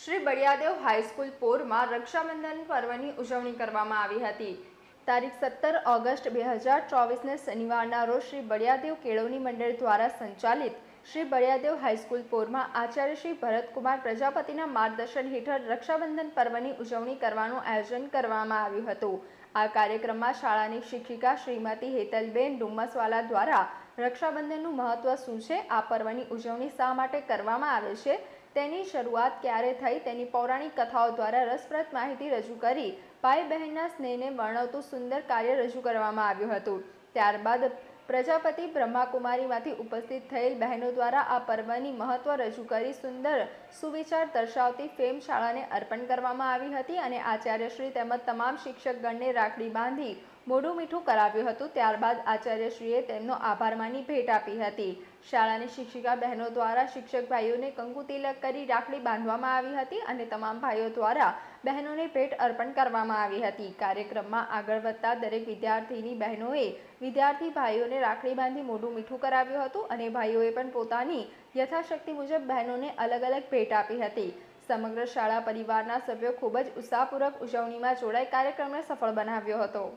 Shri Baliyadev high school પોરમાં રક્ષાબંધન પર્વની ઉજવણી કરવામાં આવી હતી. તારીખ સત્તર ઓગસ્ટ બે હજાર ચોવીસને શનિવારના રોજ શ્રી બળિયાદેવ કેળવણી મંડળ દ્વારા સંચાલિત શ્રી બળિયાદેવ હાઈસ્કૂલ પોરમાં આચાર્ય શ્રી ભરતકુમાર પ્રજાપતિના માર્ગદર્શન હેઠળ રક્ષાબંધન પર્વની ઉજવણી કરવાનું આયોજન કરવામાં આવ્યું હતું. આ કાર્યક્રમમાં શાળાની શિક્ષિકા શ્રીમતી હેતલબેન ડુમ્મસવાલા દ્વારા રક્ષાબંધનનું મહત્વ શું છે? આ પર્વની ઉજવણી શા માટે કરવામાં આવે છે? તેની શરૂઆત ક્યારે થઈ તેની પૌરાણિક કથાઓ દ્વારા રસપ્રદ માહિતી રજૂ કરી ભાઈ બહેનના સ્નેહને વર્ણવતું સુંદર કાર્ય રજૂ કરવામાં આવ્યું હતું. ત્યારબાદ પ્રજાપતિ બ્રહ્માકુમારીમાંથી ઉપસ્થિત થયેલ બહેનો દ્વારા આ પર્વની મહત્વ રજૂ કરી સુંદર સુવિચાર દર્શાવતી ફેમ શાળાને અર્પણ કરવામાં આવી હતી અને આચાર્યશ્રી તેમજ તમામ શિક્ષકગણને રાખડી બાંધી મોઢું મીઠું કરાવ્યું હતું. ત્યારબાદ આચાર્યશ્રીએ તેમનો આભાર માની ભેટ આપી હતી. શાળાની શિક્ષિકા બહેનો દ્વારા શિક્ષક ભાઈઓને કંકુ તિલક કરી રાખડી બાંધવામાં આવી હતી અને તમામ ભાઈઓ દ્વારા બહેનોને ભેટ અર્પણ કરવામાં આવી હતી. કાર્યક્રમમાં આગળ વધતા દરેક વિદ્યાર્થીની બહેનોએ વિદ્યાર્થી ભાઈઓને રાખડી બાંધી મોઢું મીઠું કરાવ્યું હતું અને ભાઈઓએ પણ પોતાની યથાશક્તિ મુજબ બહેનોને અલગ અલગ ભેટ આપી હતી. સમગ્ર શાળા પરિવારના સભ્યો ખૂબ જ ઉત્સાહપૂર્વક ઉજવણીમાં જોડાઈ કાર્યક્રમને સફળ બનાવ્યો હતો.